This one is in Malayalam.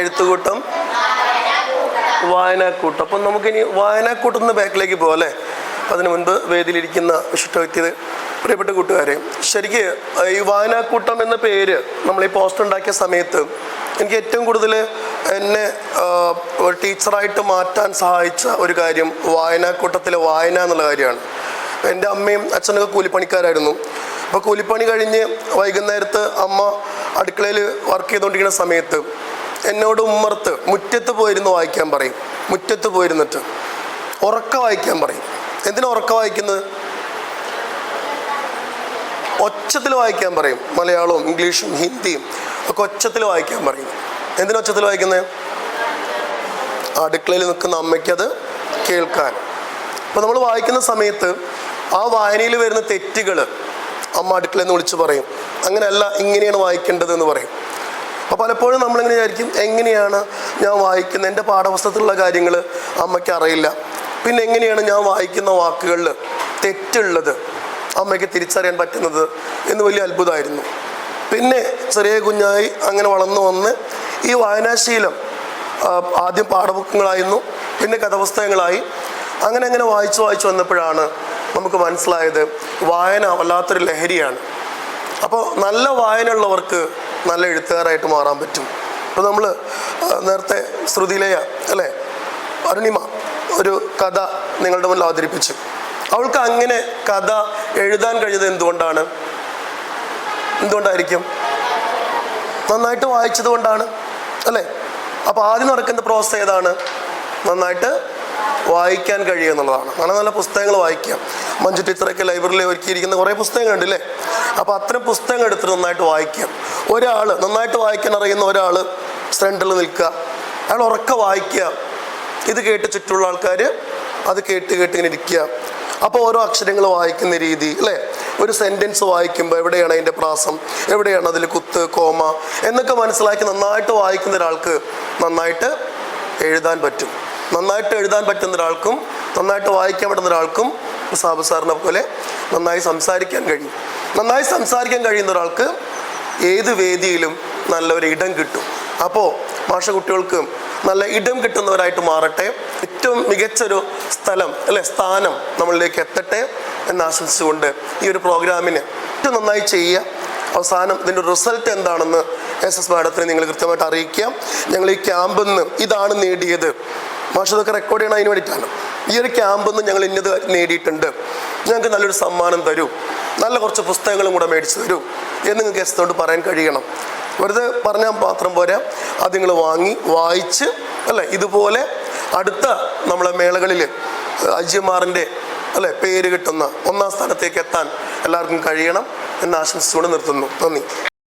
എഴുത്തുകൂട്ടം വായനാക്കൂട്ടം. അപ്പം നമുക്കിനി വായനാക്കൂട്ടം ബാക്കിലേക്ക് പോകല്ലേ അതിനു മുൻപ് വേദിയിലിരിക്കുന്ന വിശിഷ്ട വ്യക്തി പ്രിയപ്പെട്ട കൂട്ടുകാരെ ശരിക്ക് ഈ വായനാക്കൂട്ടം എന്ന പേര് നമ്മൾ ഈ പോസ്റ്റർ ഉണ്ടാക്കിയ സമയത്ത് എനിക്ക് ഏറ്റവും കൂടുതൽ എന്നെ ഒരു ടീച്ചറായിട്ട് മാറ്റാൻ സഹായിച്ച ഒരു കാര്യം വായനാക്കൂട്ടത്തിലെ വായന എന്നുള്ള കാര്യമാണ്. എന്റെ അമ്മയും അച്ഛനൊക്കെ കൂലിപ്പണിക്കാരായിരുന്നു. അപ്പോൾ കൂലിപ്പണി കഴിഞ്ഞ് വൈകുന്നേരത്ത് അമ്മ അടുക്കളയിൽ വർക്ക് ചെയ്തുകൊണ്ടിരിക്കുന്ന സമയത്ത് എന്നോട് ഉമ്മർത്ത് മുറ്റത്ത് പോയിരുന്ന് വായിക്കാൻ പറയും. മുറ്റത്ത് പോയിരുന്നിട്ട് ഉറക്ക വായിക്കാൻ പറയും. എന്തിനാ ഉറക്ക വായിക്കുന്നത്? ഒച്ചത്തിൽ വായിക്കാൻ പറയും. മലയാളവും ഇംഗ്ലീഷും ഹിന്ദിയും ഒക്കെ ഒച്ചത്തിൽ വായിക്കാൻ പറയും. എന്തിനാ ഒച്ചത്തിൽ വായിക്കുന്നത്? അടുക്കളയിൽ നിൽക്കുന്ന അമ്മയ്ക്കത് കേൾക്കാൻ. അപ്പോൾ നമ്മൾ വായിക്കുന്ന സമയത്ത് ആ വായനയിൽ വരുന്ന തെറ്റുകൾ അമ്മ അടുക്കളയിൽ നിന്ന് വിളിച്ച് പറയും. അങ്ങനെയല്ല ഇങ്ങനെയാണ് വായിക്കേണ്ടത് എന്ന് പറയും. അപ്പോൾ പലപ്പോഴും നമ്മളിങ്ങനെ വിചാരിക്കും എങ്ങനെയാണ് ഞാൻ വായിക്കുന്ന എന്റെ പാഠപുസ്തകത്തിലുള്ള കാര്യങ്ങൾ അമ്മയ്ക്ക് അറിയില്ല. പിന്നെ എങ്ങനെയാണ് ഞാൻ വായിക്കുന്ന വാക്കുകളിൽ തെറ്റുള്ളത് അമ്മയ്ക്ക് തിരിച്ചറിയാൻ പറ്റുന്നത് എന്ന് വലിയ അത്ഭുതമായിരുന്നു. പിന്നെ ചെറിയ കുഞ്ഞായി അങ്ങനെ വളർന്നു വന്ന് ഈ വായനാശീലം ആദ്യം പാഠപുസ്തകങ്ങളായിരുന്നു പിന്നെ കഥാപുസ്തകങ്ങളായി. അങ്ങനെ അങ്ങനെ വായിച്ചു വായിച്ചു വന്നപ്പോഴാണ് നമുക്ക് മനസ്സിലായത് വായന വല്ലാത്തൊരു ലഹരിയാണ്. അപ്പോൾ നല്ല വായനയുള്ളവർക്ക് നല്ല എഴുത്തുകാരായിട്ട് മാറാൻ പറ്റും. ഇപ്പോൾ നമ്മൾ നേരത്തെ ശ്രുതിലയ അല്ലേ? അരുണിമ ഒരു കഥ നിങ്ങളുടെ മുന്നിൽ അവതരിപ്പിച്ചു. അവൾക്ക് അങ്ങനെ കഥ എഴുതാൻ കഴിഞ്ഞത് എന്തുകൊണ്ടാണ്? എന്തുകൊണ്ടായിരിക്കും? നന്നായിട്ട് വായിച്ചത് കൊണ്ടാണ് അല്ലേ? അപ്പോൾ ആദ്യം നടക്കുന്ന പ്രോസസ് ഏതാണ്? നന്നായിട്ട് വായിക്കാൻ കഴിയുക എന്നുള്ളതാണ്. നല്ല നല്ല പുസ്തകങ്ങൾ വായിക്കാം. മഞ്ജു ടീച്ചറൊക്കെ ലൈബ്രറിയിൽ ഒരുക്കിയിരിക്കുന്ന കുറേ പുസ്തകങ്ങളുണ്ട് അല്ലേ അപ്പോൾ അത്തരം പുസ്തകങ്ങൾ എടുത്ത് നന്നായിട്ട് വായിക്കാം. ഒരാൾ നന്നായിട്ട് വായിക്കാൻ അറിയുന്ന ഒരാൾ ഫ്രണ്ടിൽ നിൽക്കുക. അയാൾ ഉറക്ക വായിക്കുക. ഇത് കേട്ട് ചുറ്റുള്ള ആൾക്കാർ അത് കേട്ട് കേട്ട് ഇങ്ങനെ ഇരിക്കുക. അപ്പോൾ ഓരോ അക്ഷരങ്ങൾ വായിക്കുന്ന രീതി അല്ലേ? ഒരു സെന്റൻസ് വായിക്കുമ്പോൾ എവിടെയാണ് അതിന്റെ പ്രാസം? എവിടെയാണ് അതിൽ കുത്ത് കോമ? എന്നൊക്കെ മനസ്സിലാക്കി നന്നായിട്ട് വായിക്കുന്ന ഒരാൾക്ക് നന്നായിട്ട് എഴുതാൻ പറ്റും. നന്നായിട്ട് എഴുതാൻ പറ്റുന്ന ഒരാൾക്കും നന്നായിട്ട് വായിക്കാൻ പറ്റുന്ന ഒരാൾക്കും സാബു സാറിനെ പോലെ നന്നായി സംസാരിക്കാൻ കഴിയും. നന്നായി സംസാരിക്കാൻ കഴിയുന്ന ഒരാൾക്ക് ഏത് വേദിയിലും നല്ലൊരു ഇടം കിട്ടും. അപ്പോൾ ഭാഷ കുട്ടികൾക്ക് നല്ല ഇടം കിട്ടുന്നവരായിട്ട് മാറട്ടെ. ഏറ്റവും മികച്ചൊരു സ്ഥലം അല്ലെ സ്ഥാനം നമ്മളിലേക്ക് എത്തട്ടെ എന്ന് ആശംസിച്ചുകൊണ്ട് ഈ ഒരു പ്രോഗ്രാമിന് ഏറ്റവും നന്നായി ചെയ്യുക. അവസാനം ഇതിന്റെ റിസൾട്ട് എന്താണെന്ന് എസ് എസ് മാഡത്തിനെ നിങ്ങൾ കൃത്യമായിട്ട് അറിയിക്കാം. ഞങ്ങൾ ഈ ക്യാമ്പിൽ നിന്ന് ഇതാണ് നേടിയത്. മാഷ് ഇതൊക്കെ റെക്കോർഡ് ചെയ്യണം അതിന് വേണ്ടിയിട്ടാണ്. ഈ ഒരു ക്യാമ്പിൽ നിന്ന് ഞങ്ങൾ ഇന്നത് നേടിയിട്ടുണ്ട്. ഞങ്ങൾക്ക് നല്ലൊരു സമ്മാനം തരൂ. നല്ല കുറച്ച് പുസ്തകങ്ങളും കൂടെ മേടിച്ചു തരൂ എന്ന് നിങ്ങൾക്ക് എസ്തോട് പറയാൻ കഴിയണം. വെറുതെ പറഞ്ഞാൽ മാത്രം പോരാ. അത് നിങ്ങൾ വാങ്ങി വായിച്ച് അല്ലേ? ഇതുപോലെ അടുത്ത നമ്മളെ മേളകളിൽ അജിമാറിന്റെ അല്ലേ? പേര് കിട്ടുന്ന ഒന്നാം സ്ഥാനത്തേക്ക് എത്താൻ എല്ലാവർക്കും കഴിയണം എന്ന് ആശംസിച്ചുകൊണ്ട് നിർത്തുന്നു. നന്ദി.